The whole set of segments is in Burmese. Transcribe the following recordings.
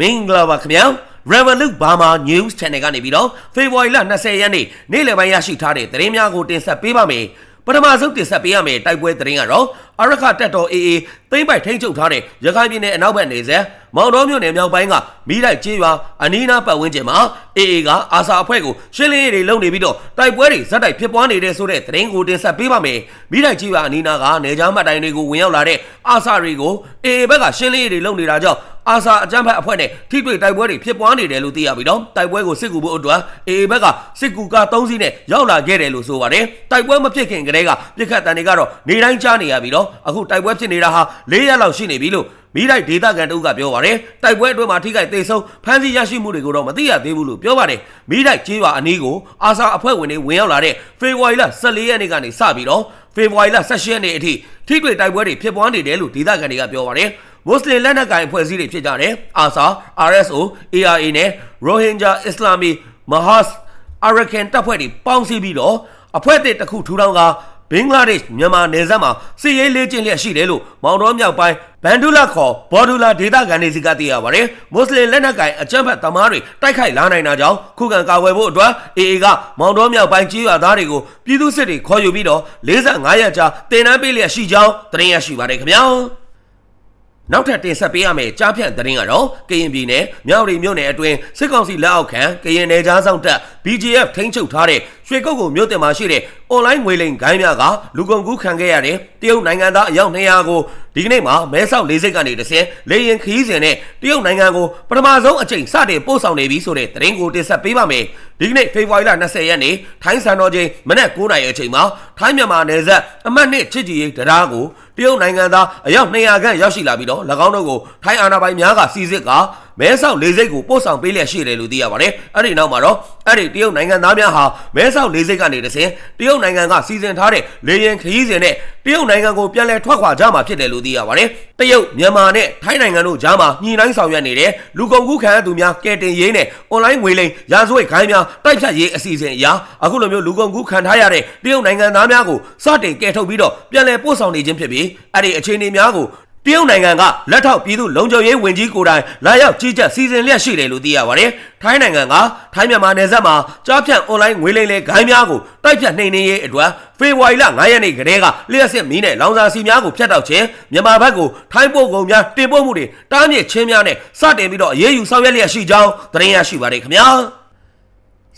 မင်္ဂလာပါခင်ဗျာ Revolut Burma News Channel ကနေပြီးတော့ဖေဖော်ဝါရီလ20ရက်နေ့နေ့လယ်ပိုင်းရရှိထားတဲ့သတင်းများကိုတင်ဆက်ပေးပါမယ်ပထမဆုံးတင်ဆက်ပေးရမယ့်တိုက်ပွဲသတင်းကတော့ အရခတက်တော် AA သိမ့်ပိုက်ထိန်းချုပ်ထားတဲ့ရခိုင်ပြည်နယ်အနောက်ဘက်နေဆက်မောင်တော်မြို့နယ်မြောက်ပိုင်းကမိလိုက်ကျေးရွာအနီးနားပတ်ဝန်းကျင်မှာ AA ကအာစာအဖွဲ့ကိုရှင်းလင်းရေးတွေလုပ်နေပြီးတော့တိုက်ပွဲတွေဇက်တိုက်ဖြစ်ပွားနေတဲ့ဆိုတဲ့သတင်းကိုတင်ဆက်ပေးပါမယ်မိလိုက်ကျေးရွာအနီးနားကနေကြားမှတ်တိုင်တွေကိုဝင်ရောက်လာတဲ့အာစာတွေကို AA ဘက်ကရှင်းလင်းရေးတွေလုပ်နေတာကြောင့်အာစာအကြမ်းဖက်အဖွဲ့နဲ့ထိတွေ့တိုက်ပွဲတွေဖြစ်ပွားနေတယ်လို့သိရပြီးတော့တိုက်ပွဲကိုစစ်ကူဖို့အတွက် AA ဘက်ကစစ်ကူကား3စီးနဲ့ရောက်လာခဲ့တယ်လို့ဆိုပါတယ်တိုက်ပွဲမဖြစ်ခင်ကတည်းကပြစ်ခတ်တန်တွေကတော့နေတိုင်းကြားနေရပြီးတော့အခုတိုက်ပွဲဖြစ်နေတာဟာ၄ရက်လောက်ရှိနေပြီလို့မိလိုက်ဒေသခံတို့ကပြောပါတယ်တိုက်ပွဲအတွင်းမှာထိခိုက်ဒေဆုံးဖမ်းဆီးရရှိမှုတွေကိုတော့မသိရသေးဘူးလို့ပြောပါတယ်မိလိုက်ကျေးရွာအနီးကိုအာစာအဖွဲ့ဝင်တွေဝင်ရောက်လာတဲ့ဖေဖော်ဝါရီလ14ရက်နေ့ကနေစပြီးတော့ဖေဖော်ဝါရီလ18ရက်နေ့အထိထိတွေ့တိုက်ပွဲတွေဖြစ်ပွားနေတယ်လို့ဒေသခံတွေကပြောပါတယ်မွတ်စလင်လက်နက်ကိုင်အဖွဲ့အစည်းတွေဖြစ်ကြတယ်။အာဆာ RSO ARA နဲ့ Rohingya Islami Mahas Arakan တပ်ဖွဲ့တွေပေါင်းစည်းပြီးတော့အဖွဲ့အသစ်တစ်ခုထူထောင်က ဘင်္ဂလားဒေ့ရှ်မြန်မာနယ်စပ်မှာစစ်ရေးလေ့ကျင့်လျက်ရှိတယ်လို့မောင်တော်မြောက်ပိုင်းဘန်ဒူလာခေါ်ဘော်ဒူလာဒေသခံတွေစီကသိရပါတယ်။မွတ်စလင်လက်နက်ကိုင်အကြမ်းဖက်သမားတွေတိုက်ခိုက်လာနိုင်တာကြောင့်ခုခံကာကွယ်ဖို့အတွက် AA ကမောင်တော်မြောက်ပိုင်းကြီးရွာသားတွေကိုပြည်သူစစ်တွေခေါ်ယူပြီးတော့45ရက်ကြာတင်နန်းပေးလျက်ရှိကြောင်းသတင်းရရှိပါတယ်ခင်ဗျာ။ နောက်ထပ်တင်ဆက်ပေးရမယ့်ကြားဖြန့်သတင်းကတော့ကရင်ပြည်နယ်မြောက်ရီမြို့နယ်အတွင်းစစ်ကောင်စီလက်အောက်ခံကရင်နယ်ကြားဆောင်တပ် BGF ထိန်းချုပ်ထားတဲ့ရွှေကုတ်ကုံမြို့တင်မှာရှိတဲ့အွန်လိုင်းငွေလိမ်ဂိုင်းများကလူကုန်ကူးခံခဲ့ရတဲ့တရုတ်နိုင်ငံသားအယောက်200ကိုဒီကနေ့မှာမဲဆောက်လေးစိတ်ကနေတစ်ဆင့်လေရင်ခီးစဉ်နဲ့တရုတ်နိုင်ငံကိုပထမဆုံးအကြိမ်စတင်ပို့ဆောင်နေပြီဆိုတဲ့သတင်းကိုတင်ဆက်ပေးပါမယ်ဒီကနေ့ဖေဖော်ဝါရီလ20ရက်နေ့ထိုင်းစံတော်ချိန်မနက်9:00နာရီအချိန်မှာထိုင်းမြန်မာနယ်စပ်အမှတ်1ချစ်ကြည်ရေးတရားကို တရုတ်နိုင်ငံသားအယောက်200ခန့်ရောက်ရှိလာပြီးတော့၎င်းတို့ကိုထိုင်းအာဏာပိုင်များကစီစစ်က မဲဆောက်လေးစိတ်ကိုပို့ဆောင်ပေးလျက်ရှိတယ်လို့သိရပါတယ်။အဲ့ဒီနောက်မှာတော့အဲ့ဒီတရုတ်နိုင်ငံသားများဟာမဲဆောက်လေးစိတ်ကနေတဆင်တရုတ်နိုင်ငံကစီစဉ်ထားတဲ့လေရင်ခရီးစဉ်နဲ့တရုတ်နိုင်ငံကိုပြန်လည်ထွက်ခွာကြမှာဖြစ်တယ်လို့သိရပါတယ်။တရုတ်မြန်မာနဲ့ထိုင်းနိုင်ငံတို့ကြားမှာညှိနှိုင်းဆောင်ရွက်နေတဲ့လူကုန်ကူးခံရသူများကယ်တင်ရေးနဲ့အွန်လိုင်းငွေလိမ်ရာဇဝတ်ခိုင်းများတိုက်ဖြတ်ရေးအစီအစဉ်အရာအခုလိုမျိုးလူကုန်ကူးခံထားရတဲ့တရုတ်နိုင်ငံသားများကိုစတင်ကယ်ထုတ်ပြီးတော့ပြန်လည်ပို့ဆောင်နေခြင်းဖြစ်ပြီးအဲ့ဒီအခြေအနေများကို တရုတ်နိုင်ငံကလက်ထောက်ပြည်သူလုံခြုံရေးဝန်ကြီးကိုယ်တိုင်လာရောက်ကြီးကြပ်စီစဉ်လျက်ရှိတယ်လို့သိရပါတယ်။ထိုင်းနိုင်ငံကထိုင်းမြန်မာနယ်စပ်မှာကြားဖြတ်အွန်လိုင်းငွေလိမ်လေဂိုင်းများကိုတိုက်ဖြတ်နှိမ်နင်းရေးအတွက်ဖေဖော်ဝါရီလ9ရက်နေ့ကတည်းကလျှက်စစ်မီးနဲ့လောင်စာစီများကိုဖျက်တောက်ခြင်းမြန်မာဘက်ကိုထိုင်းပို့ကုန်များတင်ပို့မှုတွေတားမြစ်ခြင်းများနဲ့စတင်ပြီးတော့အရေးယူဆောင်ရွက်လျက်ရှိကြောင်းသတင်းရရှိပါတယ်ခင်ဗျာ။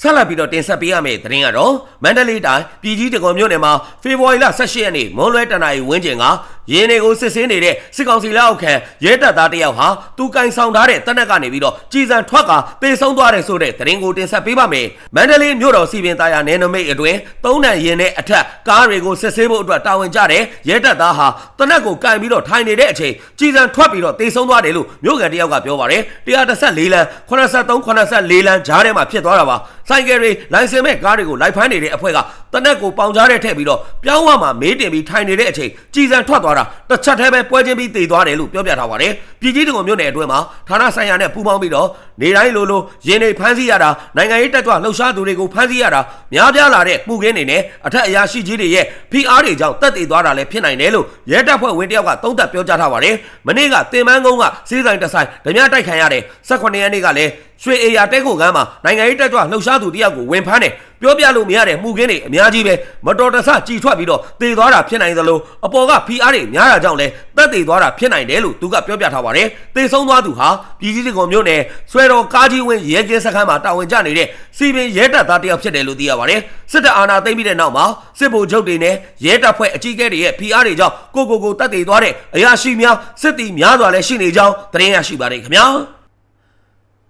ဆက်လက်ပြီးတော့တင်ဆက်ပေးရမယ့်သတင်းကတော့မန္တလေးတိုင်းပြည်ကြီးတကွန်မြို့နယ်မှာဖေဖော်ဝါရီလ18ရက်နေ့မွန်းလွဲတနာရီဝန်းကျင်က ရင်းတွေကိုစစ်ဆေးနေတဲ့စစ်ကောင်စီလက်အောက်ခံရဲတပ်သားတယောက်ဟာသူကင်ဆောင်ထားတဲ့တပ်နက်ကနေပြီးတော့ကြည်စံထွက်ကပေဆုံးသွားတယ်ဆိုတဲ့သတင်းကိုတင်ဆက်ပေးပါမယ်။မန္တလေးမြို့တော်စီပင်သားရနယ်နမိတ်အတွင်းသုံးနံရင်နဲ့အထက်ကားတွေကိုစစ်ဆေးဖို့အတွက်တာဝန်ကျတဲ့ရဲတပ်သားဟာတပ်နက်ကိုကင်ပြီးတော့ထိုင်နေတဲ့အချိန်ကြည်စံထွက်ပြီးတော့တေဆုံးသွားတယ်လို့မြို့ကန်တယောက်ကပြောပါတယ်။114လမ်း83 84လမ်းကြားထဲမှာဖြစ်သွားတာပါ။ဆိုင်ကယ်တွေလိုင်စင်မဲ့ကားတွေကိုလိုက်ဖမ်းနေတဲ့အဖွဲ့ကတနက်ကိုပေါင်ကြားတဲ့ထည့်ပြီးတော့ပြောင်းဝမှာမေးတင်ပြီးထိုင်နေတဲ့အချိန်ကြည်စံထွက်သွားတာတစ်ချက်တည်းပဲပွဲချင်းပြီးတည်သွားတယ်လို့ပြောပြထားပါတယ်ပြည်ကြီးတကုံမြို့နယ်အတွင်းမှာဌာနဆိုင်ရာနဲ့ပူးပေါင်းပြီးတော့နေတိုင်းလိုလိုရင်းနေဖမ်းဆီးရတာနိုင်ငံရေးတက်ကြွလှုပ်ရှားသူတွေကိုဖမ်းဆီးရတာများပြားလာတဲ့မှုခင်းတွေနဲ့အထက်အရာရှိကြီးတွေရဲ့ PR တွေကြောင့်တက်တည်သွားတာလည်းဖြစ်နိုင်တယ်လို့ရဲတပ်ဖွဲ့ဝင်တယောက်ကသုံးသပ်ပြောကြားထားပါတယ်မနေ့ကတင်မန်းကုန်းကစီးဆိုင်တဆိုင်ဓမြတိုက်ခံရတဲ့18ရက်နေ့ကလည်း ရွှေအေယာတဲကိုကမ်းမှာနိုင်ငံရေးတက်ကြွလှုပ်ရှားသူတယောက်ကိုဝင်ဖမ်းတယ်ပြောပြလို့မရတဲ့မှုခင်းတွေအများကြီးပဲမတော်တဆကြည်ထွက်ပြီးတော့တည်သွားတာဖြစ်နိုင်သလိုအပေါ်က PR တွေများတာကြောင့်လဲတက်တည်သွားတာဖြစ်နိုင်တယ်လို့သူကပြောပြထားပါတယ်တေဆုံးသွားသူဟာပြည်ကြီးစကုံမြို့နယ်ဆွဲတော်ကားကြီးဝင်းရဲကင်းစခန်းမှာတာဝန်ကျနေတဲ့စီပင်ရဲတပ်သားတယောက်ဖြစ်တယ်လို့သိရပါတယ်စစ်တပ်အာဏာသိမ်းပြီးတဲ့နောက်မှာစစ်ဗိုလ်ချုပ်တွေနဲ့ရဲတပ်ဖွဲ့အကြီးအကဲတွေရဲ့ PR တွေကြောင့်ကိုကိုကိုတက်တည်သွားတဲ့အရာရှိများစစ်တီများစွာလည်းရှိနေကြောင်းသတင်းရရှိပါတယ်ခင်ဗျာ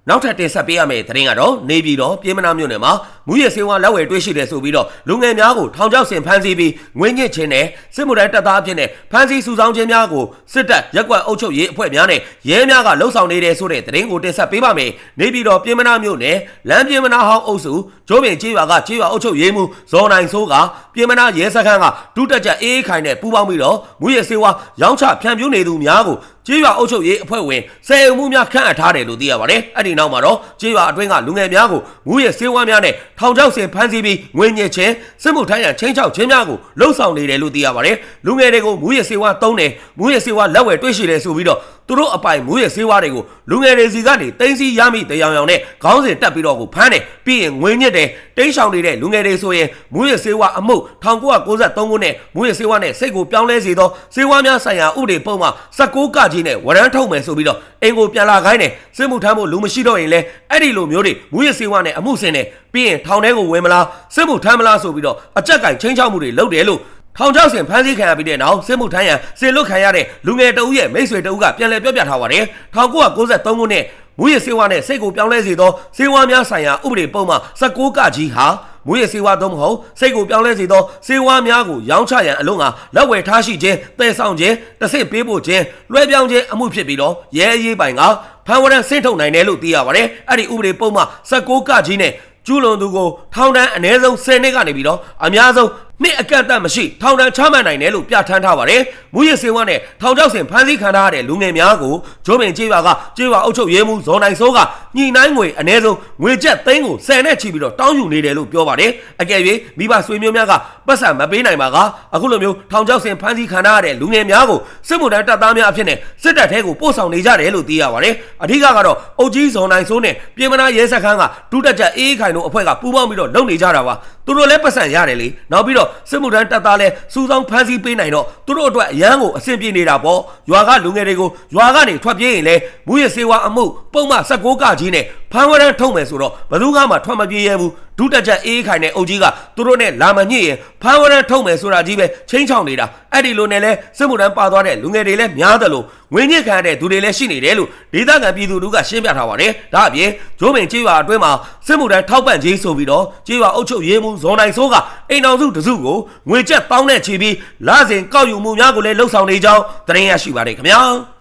နောက်ထပ်တင်ဆက်ပေးရမယ့်သတင်းကတော့နေပြည်တော်ပြည်မနာမြို့နယ်မှာ မူရစေဝါလက်ဝယ်တွေ့ရှိတယ်ဆိုပြီးတော့လူငယ်များကိုထောင်ချောက်ဆင်ဖမ်းဆီးပြီးငွေညစ်ခြင်းနဲ့စစ်မှုထမ်းတပ်သားအဖြစ်နဲ့ဖမ်းဆီးစုဆောင်းခြင်းများကိုစစ်တပ်ရက်ကွက်အုပ်ချုပ်ရေးအဖွဲ့များနဲ့ရဲများကလှုံ့ဆော်နေတယ်ဆိုတဲ့သတင်းကိုတင်ဆက်ပေးပါမယ်။နေပြည်တော်ပြည်မနာမြို့နယ်လမ်းပြည်မနာဟောင်းအုပ်စုဂျိုးပင်ကျေးရွာကကျေးရွာအုပ်ချုပ်ရေးမှူးဇော်နိုင်စိုးကပြည်မနာရဲစခန်းကဒုတက်ကြအေးခိုင်နဲ့ပူးပေါင်းပြီးတော့မူရစေဝါရောင်းချဖြန့်ဖြူးနေသူများကိုကျေးရွာအုပ်ချုပ်ရေးအဖွဲ့ဝင်ဆယ်အုပ်မှုများခန့်အပ်ထားတယ်လို့သိရပါတယ်။အဲ့ဒီနောက်မှာတော့ကျေးရွာအတွင်းကလူငယ်များကိုမူရစေဝါများနဲ့ထောင်ချောက်ဆင်ဖမ်းဆီးပြီးငွေညစ်ခြင်းစစ်မှုထမ်းရန်ချင်းချောက်ခြင်းများကိုလှုံ့ဆော်နေတယ်လို့သိရပါတယ်။လူငယ်တွေကိုမူရစေဝါတုံးတယ်မူရစေဝါလက်ဝယ်တွေ့ရှိတယ်ဆိုပြီးတော့ သူတို့အပိုင်မူရစေးဝါးတွေကိုလူငယ်တွေစီကနေတင်းစီရမိတရားရောင်နဲ့ခေါင်းစဉ်တက်ပြီးတော့ကိုဖမ်းတယ်ပြီးရင်ငွေညစ်တယ်တိန်းရှောင်နေတဲ့လူငယ်တွေဆိုရင်မူရစေးဝါးအမှု1993ခုနှစ်မူရစေးဝါးနဲ့စိတ်ကိုပြောင်းလဲစေသောစေးဝါးများဆိုင်ရာဥပဒေပုံမှာ16ကကြီးနဲ့ဝရမ်းထုတ်မယ်ဆိုပြီးတော့အင်ကိုပြန်လာခိုင်းတယ်စစ်မှုထမ်းဖို့လူမရှိတော့ရင်လဲအဲ့ဒီလိုမျိုးတွေမူရစေးဝါးနဲ့အမှုစင်တယ်ပြီးရင်ထောင်ထဲကိုဝင်မလားစစ်မှုထမ်းမလားဆိုပြီးတော့အကြက်ကင်ချင်းချောက်မှုတွေလုပ်တယ်လို့ ထောင်ချောက်စင်ဖမ်းဆီးခံရပြီးတဲ့နောက်စစ်မှုထမ်းရန်စေလွတ်ခံရတဲ့လူငယ်တအုပ်ရဲ့မိတ်ဆွေတအုပ်ကပြန်လည်ပြောပြထားပါတယ်1993ခုနှစ်မူရစေဝါနဲ့စိတ်ကိုပြောင်းလဲစေသောစေဝါများဆိုင်ရာဥပဒေပုံမှ16ကကြီးဟာမူရစေဝါသုံးမဟုတ်စိတ်ကိုပြောင်းလဲစေသောစေဝါများကိုရောင်းချရန်အလို့ငါလက်ဝယ်ထားရှိခြင်းတည်ဆောင်ခြင်းတစ်စစ်ပေးဖို့ခြင်းလွှဲပြောင်းခြင်းအမှုဖြစ်ပြီးတော့ရဲအရေးပိုင်ကဖမ်းဝရန်ဆင့်ထုတ်နိုင်တယ်လို့သိရပါတယ်အဲ့ဒီဥပဒေပုံမှ16ကကြီးနဲ့ကျူးလွန်သူကိုထောင်ဒဏ်အနည်းဆုံး10နှစ်ကနေပြီးတော့အများဆုံး နှစ်အကန့်အသတ်မရှိထောင်ဒဏ်ချမှတ်နိုင်တယ်လို့ပြဋ္ဌာန်းထားပါတယ်။မူရစ်စေဝါနဲ့ထောင်ချောက်စင်ဖမ်းဆီးခံထားရတဲ့လူငယ်များကိုဂျိုးပင်ကျေးရွာကကျေးရွာအုပ်ချုပ်ရေးမှူးဇော်နိုင်စိုးကညှိနှိုင်းငွေအနည်းဆုံးငွေကျပ်သိန်းကို10နဲ့ချီပြီးတော့တောင်းယူနေတယ်လို့ပြောပါတယ်။အကယ်၍မိဘဆွေမျိုးများကပတ်စံမပေးနိုင်ပါကအခုလိုမျိုးထောင်ချောက်စင်ဖမ်းဆီးခံထားရတဲ့လူငယ်များကိုစစ်မှုထမ်းတပ်သားများအဖြစ်နဲ့စစ်တပ်ထဲကိုပို့ဆောင်နေကြတယ်လို့သိရပါတယ်။အဓိကကတော့အုတ်ကြီးဇော်နိုင်စိုးနဲ့ပြည်မနာရဲစခန်းကဒုတက်ကြအေးခိုင်တို့အဖွဲ့ကပူးပေါင်းပြီးတော့လုပ်နေကြတာပါ သူတို့လည်းပတ်စံရတယ်လေနောက်ပြီးတော့စစ်မှုထမ်းတပ်သားလည်းစူးစောင်းဖမ်းဆီးပေးနိုင်တော့သူတို့အတွက်အရန်ကိုအဆင်ပြေနေတာပေါ့ရွာကလူငယ်တွေကိုရွာကနေထွက်ပြေးရင်လည်းမူရစေဝါအမှုပုံမှ16ကကြီးနဲ့ ဖမ်းဝရမ်းထုတ်မယ်ဆိုတော့ဘယ်သူမှထွက်မပြေးရဘူးဒုတက်ကြအေးခိုင်တဲ့အုပ်ကြီးကသူတို့နဲ့လာမညစ်ရင်ဖမ်းဝရမ်းထုတ်မယ်ဆိုတာကြီးပဲချင်းချောင်နေတာအဲ့ဒီလိုနဲ့လဲစစ်မှုထမ်းပါသွားတဲ့လူငယ်တွေလည်းများတယ်လို့ငွေညစ်ခံရတဲ့သူတွေလည်းရှိနေတယ်လို့ဒေသခံပြည်သူတို့ကရှင်းပြထားပါတယ်ဒါအပြင်ဂျိုးပင်ကျေးရွာအတွင်းမှာစစ်မှုထမ်းထောက်ပံ့ခြင်းဆိုပြီးတော့ကျေးရွာအုပ်ချုပ်ရေးမှူးဇော်နိုင်စိုးကအိမ်တော်စုတစုကိုငွေကျပ်ပေါင်းနဲ့ချီပြီးလစဉ်ကောက်ယူမှုများကိုလည်းလှုပ်ဆောင်နေကြောင်းသတင်းရရှိပါတယ်ခင်ဗျာ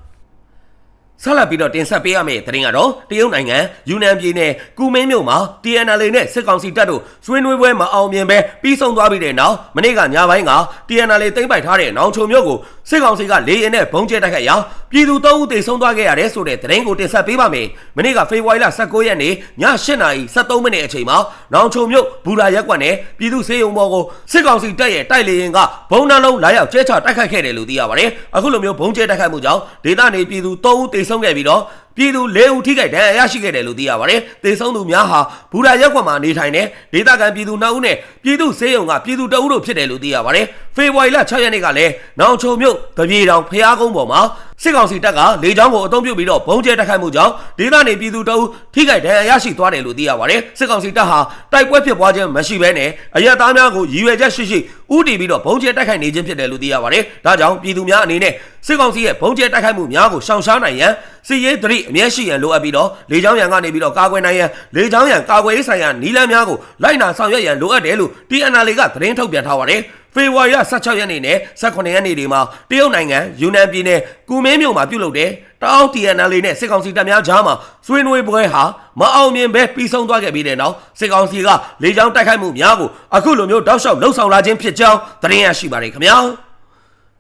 ဆက်လက်ပြီးတော့တင်ဆက်ပေးရမယ့်သတင်းကတော့တရုတ်နိုင်ငံယူနန်ပြည်နယ်ကူမင်းမြို့မှာ TNL နဲ့စစ်ကောင်စီတပ်တို့ဆွေးနွေးပွဲမအောင်မြင်ပဲပြီးဆုံးသွားပြီးတဲ့နောက်မနေ့ကညပိုင်းက TNL သိမ်းပိုက်ထားတဲ့နောင်ချုံမြို့ကိုစစ်ကောင်စီကလေရင်နဲ့ဘုံကျဲတိုက်ခတ်ရာပြည်သူ၃ဦးသေဆုံးသွားခဲ့ရတယ်ဆိုတဲ့သတင်းကိုတင်ဆက်ပေးပါမယ်။မနေ့ကဖေဖော်ဝါရီလ19ရက်နေ့ည8:73မိနစ်အချိန်မှာနောင်ချုံမြို့ဘူရာရက်ကွက်နဲ့ပြည်သူစေယုံဘော်ကိုစစ်ကောင်စီတပ်ရဲ့တိုက်လေရင်ကဘုံနှလုံးလာရောက်ကျဲချတိုက်ခိုက်ခဲ့တယ်လို့သိရပါတယ်။အခုလိုမျိုးဘုံကျဲတိုက်ခိုက်မှုကြောင့်ဒေသနေပြည်သူ၃ဦးသေဆုံးခဲ့ပြီးတော့ ပြည်သူ၄ဦးထိခိုက်ဒဏ်ရာရရှိခဲ့တယ်လို့သိရပါတယ်။သေဆုံးသူများဟာဘူရာရက်ကွက်မှာနေထိုင်တဲ့ဒေသခံပြည်သူ2ဦးနဲ့ပြည်သူစေယုံကပြည်သူ2ဦးတို့ဖြစ်တယ်လို့သိရပါတယ်။ဖေဖော်ဝါရီလ6ရက်နေ့ကလည်းနောင်ချုံမြို့တပြေတောင်ဖျားကုန်းပေါ်မှာစစ်ကောင်စီတပ်ကလေကြောင်းကိုအုံပြုပြီးတော့ဘုံကျဲတိုက်ခိုက်မှုကြောင့်ဒေသနေပြည်သူ2ဦးထိခိုက်ဒဏ်ရာရရှိသွားတယ်လို့သိရပါတယ်။စစ်ကောင်စီတပ်ဟာတိုက်ပွဲဖြစ်ပွားခြင်းမရှိဘဲနဲ့အရက်သားများကိုရည်ရွယ်ချက်ရှိရှိဥတီပြီးတော့ဘုံကျဲတိုက်ခိုက်နေခြင်းဖြစ်တယ်လို့သိရပါတယ်။ဒါကြောင့်ပြည်သူများအနေနဲ့စစ်ကောင်စီရဲ့ဘုံကျဲတိုက်ခိုက်မှုများကိုရှောင်ရှားနိုင်ရန် စစ်ရေးသတိအမြဲရှိရန်လိုအပ်ပြီးတော့လေကြောင်းရန်ကနေပြီးတော့ကာကွယ်နိုင်ရန်လေကြောင်းရန်ကာကွယ်ရေးဆိုင်ရာနီလန်းများကိုလိုက်နာဆောင်ရွက်ရန်လိုအပ်တယ်လို့ TNL ကသတင်းထုတ်ပြန်ထားပါတယ်။ဖေဖော်ဝါရီလ16ရက်နေ့နဲ့18ရက်နေ့တွေမှာတရုတ်နိုင်ငံယူနန်ပြည်နယ်ကူမင်းမြို့မှာပြုလုပ်တဲ့တောင်း TNL နဲ့စစ်ကောင်စီတပ်များကြားမှာဆွေးနွေးပွဲဟာမအောင်မြင်ပဲပြီးဆုံးသွားခဲ့ပြီးတဲ့နောက်စစ်ကောင်စီကလေကြောင်းတိုက်ခိုက်မှုများကိုအခုလိုမျိုးတောက်လျှောက်လှုပ်ဆောင်လာခြင်းဖြစ်ကြောင်းသတင်းရရှိပါတယ်ခင်ဗျာ